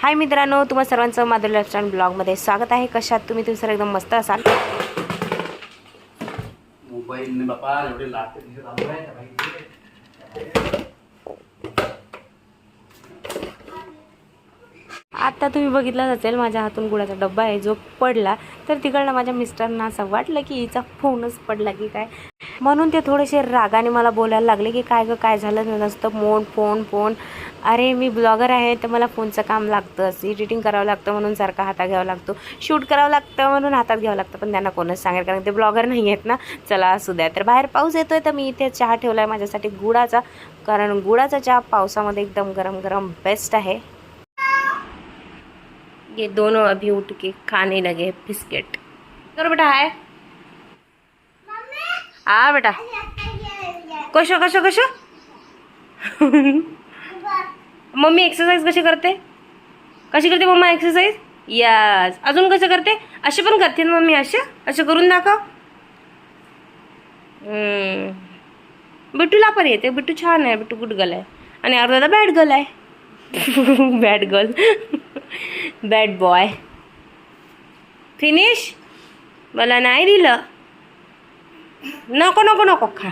हाय मित्रांनो तुम्हा सर्वांचं माधुरी लाईफस्टाईल ब्लॉगमध्ये स्वागत आहे. कशात तुम्ही? तुम्ही सर एकदम मस्त असाल. बापा एवढे? आता तुम्ही बघितलंच असेल माझ्या हातून गुळाचा डब्बा आहे जो पडला तर तिकडनं माझ्या मिस्टरना असं वाटलं की हिचा फोनच पडला की काय? म्हणून ते थोडेसे रागाने मला बोलायला लागले की काय गं काय झालं? नसतं फोन फोन फोन. अरे मी ब्लॉगर आहे तर मला फोनचं काम लागतं. एडिटिंग करावं लागतं म्हणून सारखा हातात घ्यावं लागतो. शूट करावं लागतं म्हणून हातात घ्यावं लागतं पण त्यांना कोणच सांगेल कारण ते ब्लॉगर नाही आहेत ना. चला असू द्या. तर बाहेर पाऊस येतो आहे तर मी इथे चहा ठेवला आहे माझ्यासाठी गुळाचा कारण गुळाचा चहा पावसामध्ये एकदम गरम गरम बेस्ट आहे. ये दोनों अभी उठ के खाने लगे बिस्किट. करो बेटा हाय. हा बेटा. कशो कशो कशो? मम्मी एक्सरसाइज कशी करते? कशी करते मम्मा एक्सरसाइज यस अजून कसं करते? असे पण करते ना मम्मी असे असे करून दाखव. बिट्टूला पण येते. बिट्टू छान आहे. बिट्टू गुड गर्ल आहे. आणि अर्धा बॅड गर्ल आहे. Bad girl bad boy finish मला नाही दिलं. नको नको नको खा.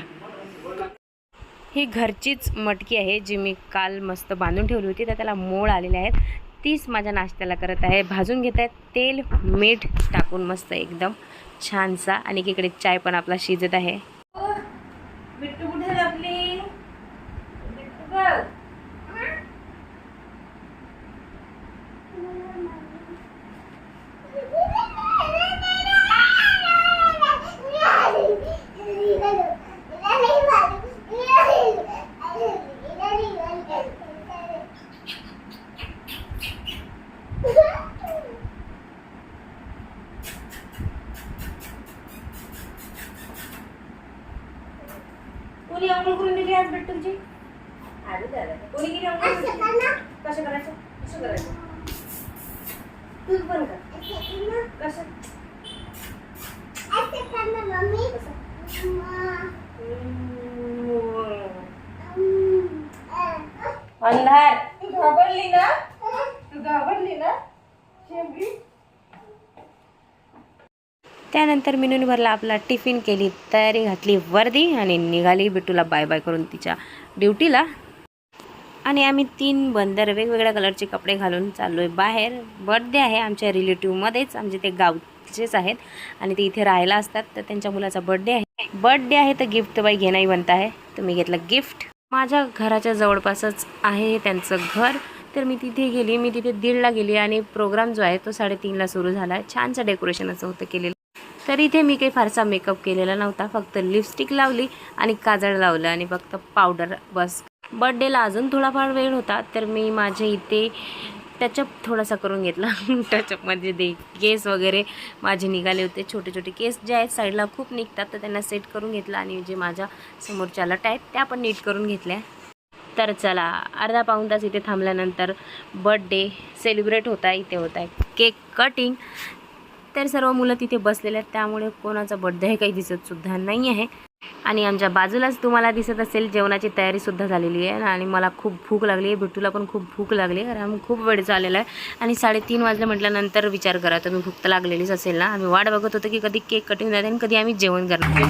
ही घरचीच मटकी आहे जी मी काल मस्त बांधून ठेवली होती तर त्याला मोळ आलेले आहेत. तीच माझ्या नाश्त्याला करत आहे. भाजून घेत आहेत. तेल मीठ टाकून मस्त एकदम छानसा. आणि इकडे चाय पण आपला शिजत आहे बिट्टू कुठे लपली बिट्टू गं. कोणी अंघोळ करून दिली आज बिट्टूची आली त्याला. कोणी केली अंघोळ कसं करायचं? कसं करायचं? तू पण कर. कसं? अंधार. घाबरली ना? तू घाबरली ना? शेंबडी त्यानंतर मिनून भरला आपला टिफिन केली तयारी घातली वर्दी आणि निघाली बिट्टूला बाय बाय करून तिच्या ड्युटीला. आणि आम्ही तीन बंदर वेगवेगळ्या कलरचे कपडे घालून चाललो आहे बाहेर. बर्थडे आहे आमच्या रिलेटिव्हमध्येच आमचे ते गावचेच आहेत. आणि ते इथे राहायला असतात तर त्यांच्या मुलाचा बर्थडे आहे. बर्थडे आहे तर गिफ्ट बाई घेणंही बनत आहे. तर मी घेतलं गिफ्ट. माझ्या घराच्या जवळपासच आहे त्यांचं घर. तर मी तिथे गेली मी तिथे दीडला गेली आणि प्रोग्राम जो आहे तो साडेतीनला सुरू झाला. आहे छानसं डेकोरेशन असं होतं केलेलं. तर इथे मी काही फारसा मेकअप केलेला नव्हता. फक्त लिपस्टिक लावली आणि काजळ लावलं आणि फक्त पावडर बस. बर्थडेला अजून थोडाफार वेळ होता तर मी माझ्या इथे टचअप थोडासा करून घेतला. टचअपमध्ये दे केस वगैरे माझे निघाले होते. छोटे छोटे केस जे आहेत साईडला खूप निघतात तर त्यांना सेट करून घेतलं आणि जे माझ्या समोरच्या लट आहेत त्या पण नीट करून घेतल्या. तर चला अर्धा पाऊण तास इथे थांबल्यानंतर बर्थडे सेलिब्रेट होता इथे होता आहे केक कटिंग तर सर्व मुलं तिथे बसलेले आहेत. त्यामुळे कोणाचा बड्डे काही दिसतसुद्धा नाही आहे. आणि आमच्या बाजूलाच तुम्हाला दिसत असेल जेवणाची तयारीसुद्धा झालेली आहे. आणि मला खूप भूक लागली आहे. बिट्टूला पण खूप भूक लागली आहे. कारण खूप वेळ चाललेला आहे. आणि साडेतीन वाजले म्हटल्यानंतर विचार करा तुम्ही भूक तर लागलेलीच असेल ना? आम्ही वाट बघत होतो की कधी केक कटिंग जाते आणि कधी आम्ही जेवण करणार.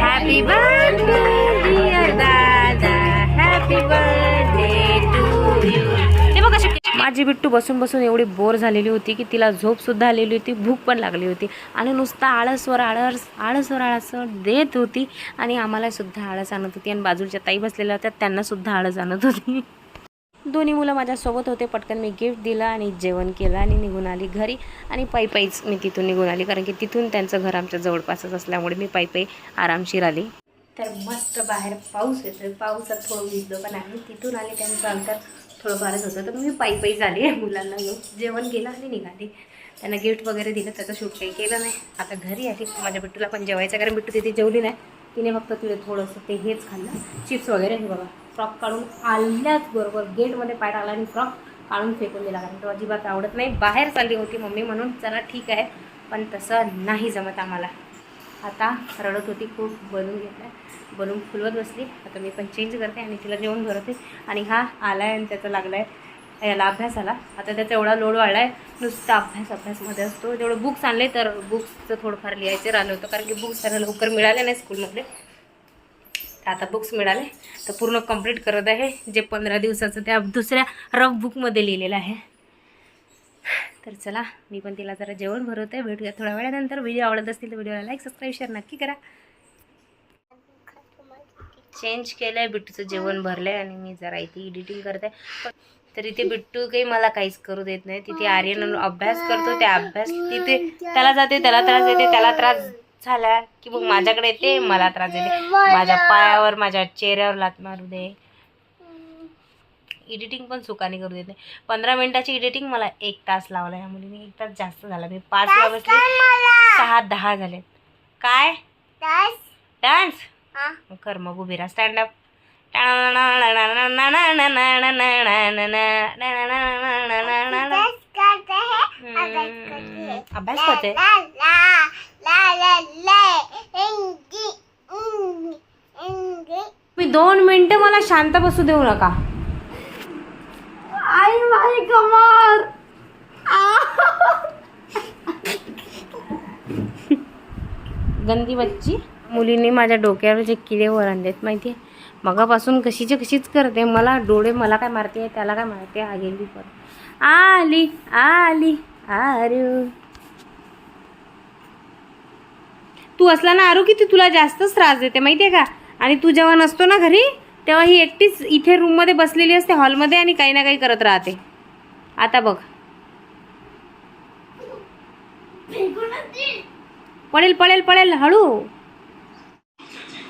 हॅपी बर्थडे माझी बिट्टू बसून बसून एवढी बोर झालेली होती की तिला झोपसुद्धा आलेली होती भूक पण लागली होती. आणि नुसता आळसवर आळस आळसवर आळस देत होती आणि आम्हालासुद्धा आळस आणत होती. आणि बाजूच्या ताई बसलेल्या होत्या त्यांनासुद्धा आळस आणत होती. दोन्ही मुलं माझ्यासोबत होते पटकन मी गिफ्ट दिलं आणि जेवण केलं आणि निघून आली घरी. आणि पायी पायीच मी तिथून निघून आली कारण की तिथून त्यांचं घर आमच्या जवळपासच असल्यामुळे मी पायी पायी आरामशीर आली. तर मस्त बाहेर पाऊस येतोय पावसात थोडं भिजलो पण आम्ही. तिथून आले त्यांचं अंतर थोडंफारच होतं. तर मी पायी पायी झाली मुलांना घेऊन. जेवण केलं आणि निघाली. त्यांना गिफ्ट वगैरे दिलं त्याचं शूट काही केलं नाही. आता घरी आली. माझ्या बिट्टूला पण जेवायचं कारण बिट्टू तिथे जेवली नाही. तिने फक्त तिथे थोडंसं ते हेच खाल्लं. चिप्स वगैरे हे बघा. फ्रॉक काढून आल्याच बरोबर गेटमध्ये पाय टाकला आणि फ्रॉक काढून फेकून दिला. कारण तो अजिबात आवडत नाही. बाहेर चालली होती मम्मी म्हणून चला ठीक आहे. पण तसं नाही जमत आम्हाला. आता रडत होती खूप बनवून घेतला बनवून फुलवत बसली. आता मी पण चेंज करते आणि तिला जेवण भरवते. आणि हा आला आहे आणि त्याचा लागला आहे याला अभ्यास आला. आता त्याचा एवढा लोड वाढला आहे नुसता अभ्यास अभ्यासमध्ये असतो. जेवढं बुक्स आणले तर बुक्सचं थोडंफार लिहायचं राहिलं होतं. कारण की बुक्स त्याला लवकर मिळाले नाही स्कूलमध्ये आता बुक्स मिळाले. तर पूर्ण कंप्लीट करत आहे. जे पंधरा दिवसाचं त्या दुसऱ्या रफ बुकमध्ये लिहिलेलं आहे. तर चला मी पण तिला जरा जेवण भरवते. भेटूया थोड्या वेळानंतर. व्हिडिओ आवडत असतील तर व्हिडिओला लाईक सबस्क्राईब शेअर नक्की करा. चेंज केलं आहे बिट्टूचं जेवण भरलं आहे आणि मी जरा इथे एडिटिंग करते. पण तर इथे बिट्टू काही मला काहीच करू देत नाही. तिथे आर्यन अभ्यास करतो त्या अभ्यास तिथे त्याला जाते त्याला त्रास देते त्याला त्रास झाला की मग माझ्याकडे येते मला त्रास देते. माझ्या पायावर माझ्या चेहऱ्यावर लात मारू दे. एडिटिंग पण सुखाने करू देत. नाही पंधरा मिनिटाची एडिटिंग मला एक तास लावला या मुलीने. एक तास जास्त झाला. मी पाचला बसले. सहा दहा झालेत. काय? डान्स कर मग उभी राहा. स्टँड अप अभ्यास करते मी दोन मिनिटं मला शांत बसू देऊ नका. कमर. गंदी बच्ची. मुलींनी माझ्या डोक्यावर जे किडे वर माहिती आहे मगापासून कशीची कशीच करते. मला डोळे मला काय मारते त्याला काय मारते आ गेली पण. आली आली आरू. तू असला ना आरू किती तुला जास्तच त्रास देते माहिती आहे का? आणि तू जेव्हा नसतो ना घरी तेव्हा ही एकटीच इथे रूममध्ये बसलेली असते हॉलमध्ये आणि काही ना काही करत राहते. आता बघ. पडेल पडेल पडेल हळू.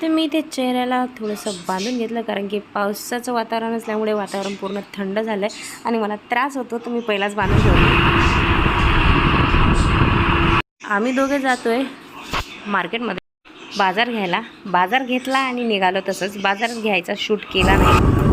तर मी ते चेहऱ्याला थोडंसं बांधून घेतलं कारण की पावसाचं वातावरण असल्यामुळे वातावरण पूर्ण थंड झालं आहे आणि मला त्रास होतो तर मी पहिलाच बांधून ठेवलं. आम्ही दोघे जातोय मार्केटमध्ये. बाजार घ्यायला. बाजार घेतला आणि निघालो तसंच. बाजार घ्यायचा शूट केला नाही.